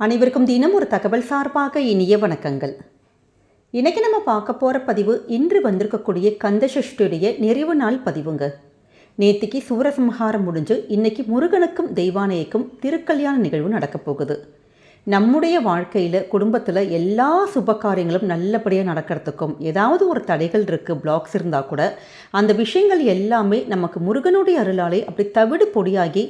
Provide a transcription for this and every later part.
அனைவருக்கும் தினம் ஒரு தகவல் சார்பாக இனிய வணக்கங்கள். இன்றைக்கி நம்ம பார்க்க போகிற பதிவு இன்று வந்திருக்கக்கூடிய கந்தசஷ்டியுடைய நிறைவு நாள் பதிவுங்க. நேத்திக்கு சூரசம்ஹாரம் முடிஞ்சு இன்னைக்கு முருகனுக்கும் தெய்வானையக்கும் திருக்கல்யாண நிகழ்வு நடக்கப் போகுது. நம்முடைய வாழ்க்கையில் குடும்பத்தில் எல்லா சுப காரியங்களும் நல்லபடியாக நடக்கிறதுக்கும் ஏதாவது ஒரு தடைகள் இருக்குது பிளாக்ஸ் இருந்தால் கூட அந்த விஷயங்கள் எல்லாமே நமக்கு முருகனுடைய அருளாலே அப்படி தவிடு பொடியாகி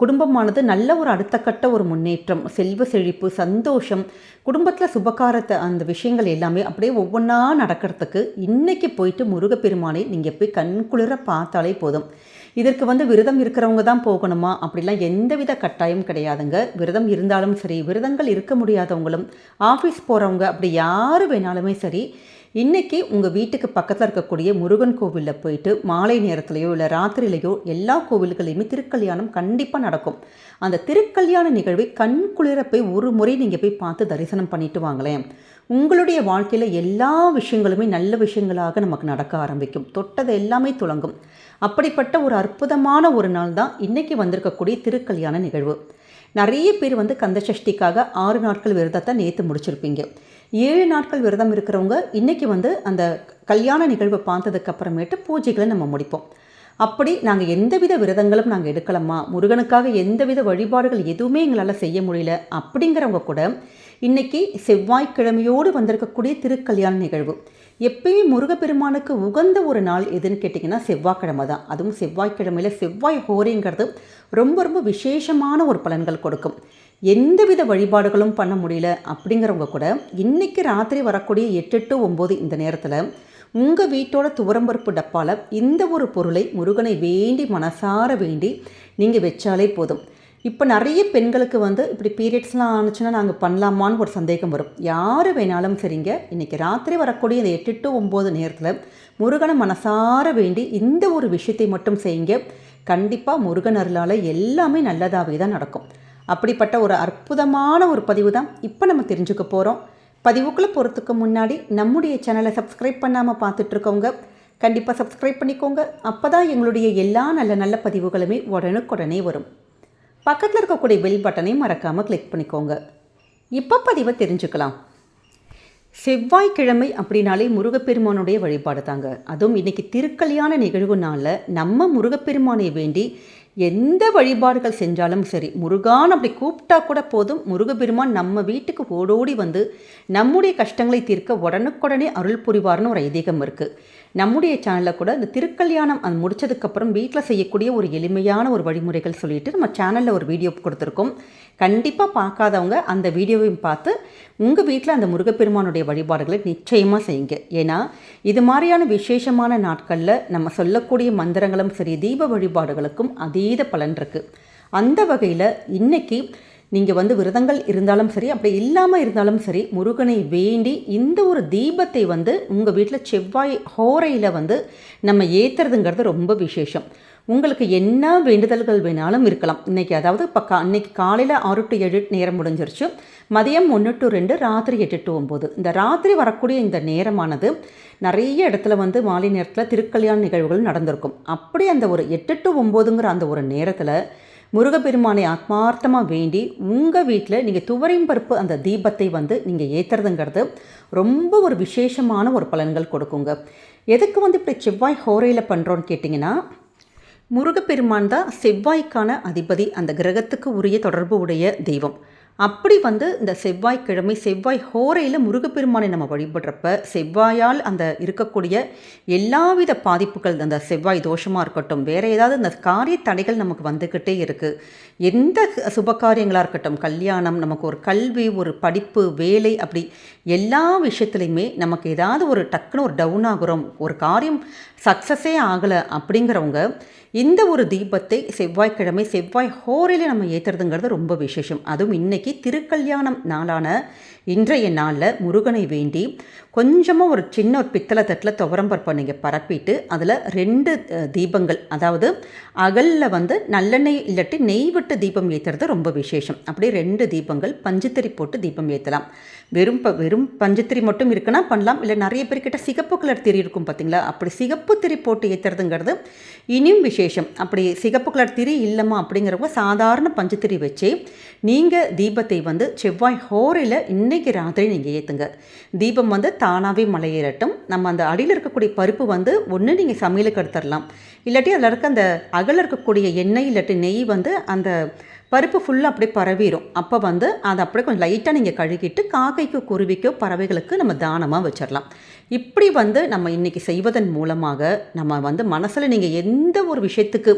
குடும்பமானது நல்ல ஒரு அடுத்த கட்ட ஒரு முன்னேற்றம் செல்வ செழிப்பு சந்தோஷம் குடும்பத்தில் சுபகாரத்தை அந்த விஷயங்கள் எல்லாமே அப்படியே ஒவ்வொன்றா நடக்கிறதுக்கு இன்றைக்கி போயிட்டு முருகப்பெருமானை நீங்கள் போய் கண்குளிர பார்த்தாலே போதும். இதற்கு வந்து விரதம் இருக்கிறவங்க தான் போகணுமா? அப்படிலாம் எந்தவித கட்டாயம் கிடையாதுங்க. விரதம் இருந்தாலும் சரி விரதங்கள் இருக்க முடியாதவங்களும் ஆஃபீஸ் போகிறவங்க அப்படி யார் வேணாலுமே சரி இன்றைக்கி உங்கள் வீட்டுக்கு பக்கத்தில் இருக்கக்கூடிய முருகன் கோவிலில் போயிட்டு மாலை நேரத்துலையோ இல்லை ராத்திரிலையோ எல்லா கோவில்களையுமே திருக்கல்யாணம் கண்டிப்பாக நடக்கும். அந்த திருக்கல்யாண நிகழ்வை கண் குளிர போய் ஒரு முறை நீங்கள் போய் பார்த்து தரிசனம் பண்ணிட்டு வாங்களேன். உங்களுடைய வாழ்க்கையில் எல்லா விஷயங்களுமே நல்ல விஷயங்களாக நமக்கு நடக்க ஆரம்பிக்கும். தொட்டது எல்லாமே துளங்கும். அப்படிப்பட்ட ஒரு அற்புதமான ஒரு நாள் தான் இன்றைக்கி வந்திருக்கக்கூடிய திருக்கல்யாண நிகழ்வு. நிறைய பேர் வந்து கந்தசஷ்டிக்காக ஆறு நாட்கள் விரதத்தை நேற்று முடிச்சிருப்பீங்க. ஏழு நாட்கள் விரதம் இருக்கிறவங்க இன்றைக்கி வந்து அந்த கல்யாண நிகழ்வை பார்த்ததுக்கு அப்புறமேட்டு பூஜைகளை நம்ம முடிப்போம். அப்படி நாங்கள் எந்தவித விரதங்களும் நாங்கள் எடுக்கலாமா முருகனுக்காக எந்தவித வழிபாடுகள் எதுவுமே எங்களால் செய்ய முடியல. அப்படிங்கிறவங்க கூட இன்றைக்கி செவ்வாய்க்கிழமையோடு வந்திருக்கக்கூடிய திருக்கல்யாண நிகழ்வு. எப்பயுமே முருகப்பெருமானுக்கு உகந்த ஒரு நாள் எதுன்னு கேட்டிங்கன்னா செவ்வாய்க்கிழமை தான். அதுவும் செவ்வாய்க்கிழமையில் செவ்வாய் ஹோரிங்கிறது ரொம்ப ரொம்ப விசேஷமான ஒரு பலன்கள் கொடுக்கும். எந்தவித வழிபாடுகளும் பண்ண முடியல அப்படிங்கிறவங்க கூட இன்றைக்கி ராத்திரி வரக்கூடிய எட்டு டு ஒம்பது இந்த நேரத்தில் உங்கள் வீட்டோட துவரம்பருப்பு டப்பாவில் இந்த ஒரு பொருளை முருகனை வேண்டி மனசார வேண்டி நீங்கள் வச்சாலே போதும். இப்போ நிறைய பெண்களுக்கு வந்து இப்படி பீரியட்ஸ்லாம் ஆனிச்சுன்னா நாங்கள் பண்ணலாமான்னு ஒரு சந்தேகம் வரும். யார் வேணாலும் சரிங்க இன்றைக்கி ராத்திரி வரக்கூடிய இந்த எட்டு டு ஒம்பது நேரத்தில் முருகனை மனசார வேண்டி இந்த ஒரு விஷயத்தை மட்டும் செய்யுங்க. கண்டிப்பாக முருகன் அருளால் எல்லாமே நல்லதாகவே தான் நடக்கும். அப்படிப்பட்ட ஒரு அற்புதமான ஒரு பதிவு தான் இப்போ நம்ம தெரிஞ்சுக்க போகிறோம் பதிவுக்குள்ளே போகிறதுக்கு முன்னாடி நம்முடைய சேனலை சப்ஸ்கிரைப் பண்ணாமல் பார்த்துட்ருக்கோங்க கண்டிப்பாக சப்ஸ்கிரைப் பண்ணிக்கோங்க. அப்போ தான் எங்களுடைய எல்லா நல்ல நல்ல பதிவுகளுமே உடனுக்குடனே வரும். பக்கத்தில் இருக்கக்கூடிய பெல் பட்டனையும் மறக்காமல் கிளிக் பண்ணிக்கோங்க. இப்போ பதிவை தெரிஞ்சுக்கலாம். செவ்வாய்க்கிழமை அப்படின்னாலே முருகப்பெருமானுடைய வழிபாடு தாங்க. அதுவும் இன்றைக்கி திருக்கல்யாண நிகழ்வு நாளில் நம்ம முருகப்பெருமானை வேண்டி எந்த வழிபாடுகள் செஞ்சாலும் சரி முருகான் அப்படி கூப்பிட்டா கூட போதும். முருகப்பெருமான் நம்ம வீட்டுக்கு ஓடோடி வந்து நம்முடைய கஷ்டங்களை தீர்க்க உடனுக்குடனே அருள் புரிவார்னு ஒரு ஐதீகம் இருக்குது நம்முடைய சேனலில் கூட இந்த திருக்கல்யாணம் அது முடிச்சதுக்கப்புறம் வீட்டில் செய்யக்கூடிய ஒரு எளிமையான ஒரு வழிமுறைகள் சொல்லிட்டு நம்ம சேனலில் ஒரு வீடியோ கொடுத்துருக்கோம். கண்டிப்பாக பார்க்காதவங்க அந்த வீடியோவையும் பார்த்து உங்கள் வீட்டில் அந்த முருகப்பெருமானுடைய வழிபாடுகளை நிச்சயமாக செய்யுங்க. ஏன்னா இது மாதிரியான விசேஷமான நாட்களில் நம்ம சொல்லக்கூடிய மந்திரங்களும் சரி தீப வழிபாடுகளுக்கும் அதீத பலன் இருக்குது அந்த வகையில் இன்றைக்கி நீங்கள் வந்து விரதங்கள் இருந்தாலும் சரி அப்படி இல்லாமல் இருந்தாலும் சரி முருகனை வேண்டி இந்த ஒரு தீபத்தை வந்து உங்கள் வீட்டில் செவ்வாய் ஹோரையில் வந்து நம்ம ஏற்றுறதுங்கிறது ரொம்ப விசேஷம். உங்களுக்கு என்ன வேண்டுதல்கள் வேணாலும் இருக்கலாம். இன்றைக்கி அதாவது இப்போ கா இன்றைக்கி காலையில் ஆறு டு ஏழு நேரம் முடிஞ்சிருச்சு. மதியம் ஒன்று டு ரெண்டு ராத்திரி எட்டு டு ஒம்பது இந்த ராத்திரி வரக்கூடிய இந்த நேரமானது நிறைய இடத்துல வந்து மாலை நேரத்தில் திருக்கல்யாண நிகழ்வுகள் நடந்திருக்கும். அப்படி அந்த ஒரு எட்டு டு ஒம்போதுங்கிற அந்த ஒரு நேரத்தில் முருகப்பெருமானை ஆத்மார்த்தமாக வேண்டி உங்கள் வீட்டில் நீங்கள் துவரையும் பருப்பு அந்த தீபத்தை வந்து நீங்கள் ஏற்றுறதுங்கிறது ரொம்ப ஒரு விசேஷமான ஒரு பலன்கள் கொடுக்குங்க. எதுக்கு வந்து இப்படி செவ்வாய் ஹோரையில் பண்ணுறோன்னு கேட்டிங்கன்னா முருகப்பெருமான் தான் செவ்வாய்க்கான அதிபதி. அந்த கிரகத்துக்கு உரிய தொடர்பு உடைய தெய்வம். அப்படி வந்து இந்த செவ்வாய்க்கிழமை செவ்வாய் ஹோரையில் முருகப்பெருமானை நம்ம வழிபடுறப்ப செவ்வாயால் அந்த இருக்கக்கூடிய எல்லாவித பாதிப்புகள் அந்த செவ்வாய் தோஷமாக இருக்கட்டும் வேறு ஏதாவது இந்த காரிய தடைகள் நமக்கு வந்துக்கிட்டே இருக்குது எந்த சுப காரியங்களாக இருக்கட்டும் கல்யாணம் நமக்கு ஒரு கல்வி ஒரு படிப்பு வேலை அப்படி எல்லா விஷயத்துலையுமே நமக்கு ஏதாவது ஒரு டக்குன்னு ஒரு டவுன் ஆகுறோம் ஒரு காரியம் சக்ஸஸே ஆகலை அப்படிங்கிறவங்க இந்த ஒரு தீபத்தை செவ்வாய்க்கிழமை செவ்வாய் ஹோரையில் நம்ம ஏற்றுறதுங்கிறது ரொம்ப விசேஷம். அதுவும் இன்றைக்கி திருக்கல்யாணம் நாளான இன்றைய நாளில் முருகனை வேண்டி கொஞ்சமாக ஒரு சின்ன ஒரு பித்தளை தட்டில் துவரம்பருப்பை நீங்கள் பரப்பிட்டு அதில் ரெண்டு தீபங்கள் அதாவது அகலில் வந்து நல்லெண்ணெய் இல்லாட்டி நெய் விட்டு தீபம் ஏற்றுறது ரொம்ப விசேஷம். அப்படியே ரெண்டு தீபங்கள் பஞ்சுத்திரி போட்டு தீபம் ஏற்றலாம் வெறும் ப வெறும் பஞ்சுத்திரி மட்டும் இருக்குன்னா பண்ணலாம். இல்லை நிறைய பேர்கிட்ட சிகப்பு கலர் திரி இருக்கும் பார்த்தீங்களா அப்படி சிகப்பு திரி போட்டு ஏற்றுறதுங்கிறது இனியும் விசேஷம். அப்படி சிகப்பு கலர் திரி இல்லைம்மா அப்படிங்கிறவங்க சாதாரண பஞ்சுத்திரி வச்சு நீங்கள் தீப தீபத்தை வந்து செவ்வாய் ஹோரையில் இன்னைக்கு ராத்திரி நீங்கள் ஏற்றுங்க தீபம் வந்து தானாகவே மலையேறட்டும். நம்ம அந்த அடியில் இருக்கக்கூடிய பருப்பு வந்து ஒன்று நீங்கள் சமையலுக்கு எடுத்துடலாம் இல்லாட்டி அதில் இருக்க அந்த அகல இருக்கக்கூடிய எண்ணெய் இல்லாட்டி நெய் வந்து அந்த பருப்பு ஃபுல்லாக அப்படியே பரவிடும் அப்போ வந்து அதை அப்படியே கொஞ்சம் லைட்டாக நீங்கள் கழுகிட்டு காக்கைக்கோ குருவிக்கோ பறவைகளுக்கு நம்ம தானமாக வச்சிடலாம். இப்படி வந்து நம்ம இன்றைக்கி செய்வதன் மூலமாக நம்ம வந்து மனசில் நீங்கள் எந்த ஒரு விஷயத்துக்கு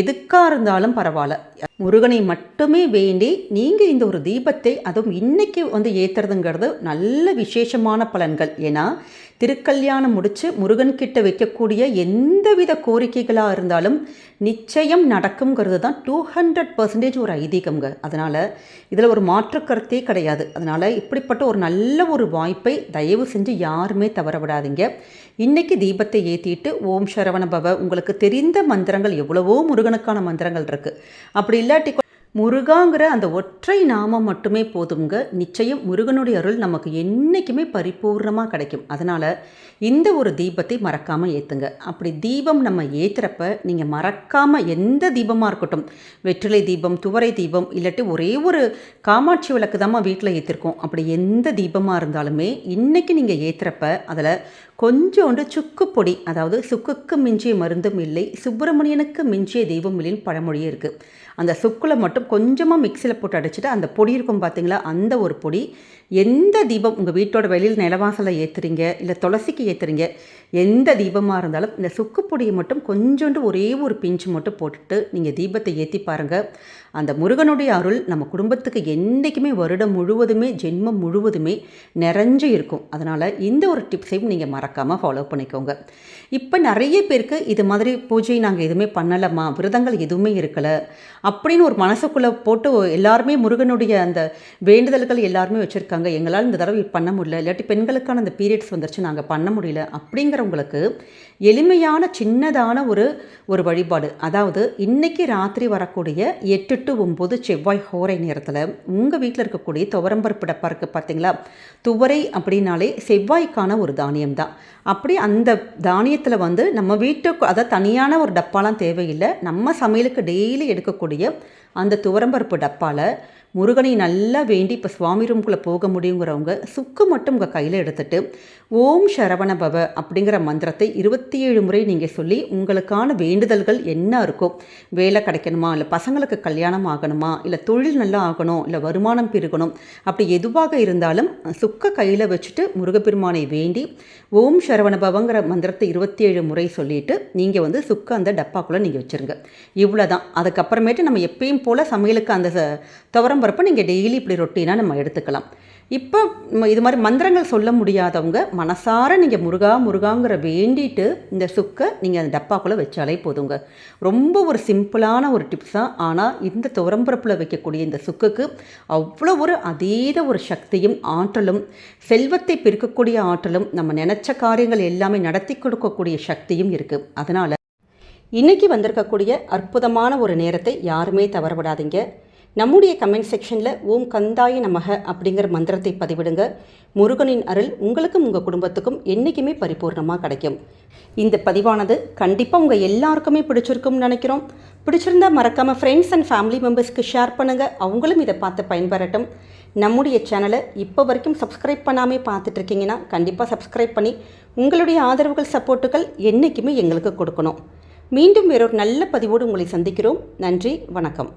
எதுக்காக இருந்தாலும் பரவாயில்ல. முருகனை மட்டுமே வேண்டி நீங்கள் இந்த ஒரு தீபத்தை அதுவும் இன்றைக்கி வந்து ஏற்றுறதுங்கிறது நல்ல விசேஷமான பலன்கள். ஏன்னா திருக்கல்யாணம் முடித்து முருகன்கிட்ட வைக்கக்கூடிய எந்தவித கோரிக்கைகளாக இருந்தாலும் நிச்சயம் நடக்குங்கிறது தான் டூ ஹண்ட்ரட் பர்சன்டேஜ் ஒரு ஐதீகம்ங்க. அதனால் இதில் ஒரு மாற்று கருத்தே கிடையாது. அதனால் இப்படிப்பட்ட ஒரு நல்ல ஒரு வாய்ப்பை தயவு செஞ்சு யாருமே தவற விடாதீங்க. இன்றைக்கி தீபத்தை ஏற்றிட்டு ஓம் சரவண பவ உங்களுக்கு தெரிந்த மந்திரங்கள் எவ்வளவோ முருகனுக்கான மந்திரங்கள் இருக்குது அப்படி இல்லாட்டி முருகாங்கிற அந்த ஒற்றை நாமம் மட்டுமே போதுங்க நிச்சயம் முருகனுடைய அருள் நமக்கு என்றைக்குமே பரிபூர்ணமாக கிடைக்கும். அதனால் இந்த ஒரு தீபத்தை மறக்காமல் ஏற்றுங்க அப்படி தீபம் நம்ம ஏற்றுறப்ப நீங்கள் மறக்காமல் எந்த தீபமாக இருக்கட்டும் வெற்றிலை தீபம் துவரை தீபம் இல்லாட்டி ஒரே ஒரு காமாட்சி விளக்கு தான் வீட்டில் ஏற்றிருக்கோம் அப்படி எந்த தீபமாக இருந்தாலுமே இன்றைக்கி நீங்கள் ஏற்றுறப்ப அதில் கொஞ்சோண்டு சுக்கு பொடி அதாவது சுக்குக்கு மிஞ்சிய மருந்தும் இல்லை சுப்பிரமணியனுக்கு மிஞ்சிய தெய்வம் இல்லைன்னு பழமொழியே இருக்குது அந்த சுக்கில் மட்டும் கொஞ்சமாக மிக்சியில் போட்டு அடிச்சுட்டு அந்த பொடி இருக்கும் பார்த்தீங்களா அந்த ஒரு பொடி. எந்த தீபம் உங்கள் வீட்டோட வெளியில் நிலவாசலை ஏற்றுறீங்க இல்லை துளசிக்கு ஏற்றுறீங்க எந்த தீபமாக இருந்தாலும் இந்த சுக்கு பொடியை மட்டும் கொஞ்சோண்டு ஒரே ஒரு பிஞ்சு மட்டும் போட்டுட்டு நீங்கள் தீபத்தை ஏற்றி பாருங்கள் அந்த முருகனுடைய அருள் நம்ம குடும்பத்துக்கு என்றைக்குமே வருடம் முழுவதுமே ஜென்மம் முழுவதுமே நிறைஞ்சு இருக்கும். அதனால் இந்த ஒரு டிப்ஸையும் நீங்கள் மறக்காமல் ஃபாலோ பண்ணிக்கோங்க. இப்போ நிறைய பேருக்கு இது மாதிரி பூஜை நாங்கள் எதுவுமே பண்ணலம்மா விரதங்கள் எதுவுமே இருக்கலை அப்படின்னு ஒரு மனசுக்குள்ளே போட்டு எல்லாருமே முருகனுடைய அந்த வேண்டுதல்கள் எல்லாருமே வச்சுருக்காங்க. எங்களால் இந்த தடவை பண்ண முடியல. இல்லாட்டி பெண்களுக்கான அந்த பீரியட்ஸ் வந்துருச்சு நாங்கள் பண்ண முடியல அப்படிங்கிறவங்களுக்கு எளிமையான சின்னதான ஒரு ஒரு வழிபாடு. அதாவது இன்றைக்கி ராத்திரி வரக்கூடிய எட்டு எட்டு ஒம்பது செவ்வாய் ஹோரை நேரத்தில் உங்கள் வீட்டில் இருக்கக்கூடிய துவரம்பருப்பு டப்பா இருக்குது பார்த்தீங்களா துவரை அப்படின்னாலே செவ்வாய்க்கான ஒரு தானியம் தான் அப்படி அந்த தானியத்தில் வந்து நம்ம வீட்டுக்கு அதை தனியான ஒரு டப்பாலாம் தேவையில்லை. நம்ம சமையலுக்கு டெய்லி எடுக்கக்கூடிய அந்த துவரம்பருப்பு டப்பாவில் முருகனை நல்லா வேண்டி இப்போ சுவாமி ரூம்குள்ளே போக முடியுங்கிறவங்க சுக்கு மட்டும் உங்கள் கையில் எடுத்துட்டு ஓம் சரவண பவ அப்படிங்கிற மந்திரத்தை இருபத்தி ஏழு முறை நீங்கள் சொல்லி உங்களுக்கான வேண்டுதல்கள் என்ன இருக்கோ வேலை கிடைக்கணுமா இல்லை பசங்களுக்கு கல்யாணம் ஆகணுமா இல்லை தொழில் நல்லா ஆகணும் இல்லை வருமானம் பெருகணும் அப்படி எதுவாக இருந்தாலும் சுக்க கையில் வச்சுட்டு முருகப்பெருமானை வேண்டி ஓம் சரவண பவங்கிற மந்திரத்தை இருபத்தி ஏழு முறை சொல்லிவிட்டு நீங்கள் வந்து சுக்க அந்த டப்பாக்குள்ளே நீங்கள் வச்சுருங்க. இவ்வளோ தான் அதுக்கப்புறமேட்டு நம்ம எப்பயும் போல் சமையலுக்கு அந்த துவரம் பருப்பை நீங்கள் டெய்லி இப்படி ரொட்டீனாக நம்ம எடுத்துக்கலாம். இப்போ இது மாதிரி மந்திரங்கள் சொல்ல முடியாதவங்க மனசார நீங்கள் முருகா முருகாங்கிற வேண்டிட்டு இந்த சுக்கை நீங்கள் அந்த டப்பாக்குள்ளே வச்சாலே போதுங்க. ரொம்ப ஒரு சிம்பிளான ஒரு டிப்ஸ் தான். ஆனால் இந்த துவரம்பரப்பில் வைக்கக்கூடிய இந்த சுக்குக்கு அவ்வளோ ஒரு அதீத ஒரு சக்தியும் ஆற்றலும் செல்வத்தை பெருக்கக்கூடிய ஆற்றலும் நம்ம நினச்ச காரியங்கள் எல்லாமே நடத்தி கொடுக்கக்கூடிய சக்தியும் இருக்குது அதனால் இன்றைக்கி வந்திருக்கக்கூடிய அற்புதமான ஒரு நேரத்தை யாருமே தவறவிடாதீங்க. நம்முடைய கமெண்ட் செக்ஷனில் ஓம் கந்தாய நமக அப்படிங்கிற மந்திரத்தை பதிவிடுங்க. முருகனின் அருள் உங்களுக்கும் உங்கள் குடும்பத்துக்கும் என்றைக்குமே பரிபூர்ணமாக கிடைக்கும். இந்த பதிவானது கண்டிப்பாக உங்கள் எல்லாருக்குமே பிடிச்சிருக்கும்னு நினைக்கிறோம். பிடிச்சிருந்தா மறக்காமல் ஃப்ரெண்ட்ஸ் அண்ட் ஃபேமிலி மெம்பர்ஸ்க்கு ஷேர் பண்ணுங்கள் அவங்களும் இதை பார்த்து பயன்பெறட்டும். நம்முடைய சேனலை இப்போ வரைக்கும் சப்ஸ்கிரைப் பண்ணாமல் பார்த்துட்ருக்கீங்கன்னா கண்டிப்பாக சப்ஸ்கிரைப் பண்ணி உங்களுடைய ஆதரவுகள் சப்போர்ட்டுகள் என்றைக்குமே எங்களுக்கு கொடுக்கணும். மீண்டும் வேறொரு நல்ல பதிவோடு உங்களை சந்திக்கிறோம். நன்றி வணக்கம்.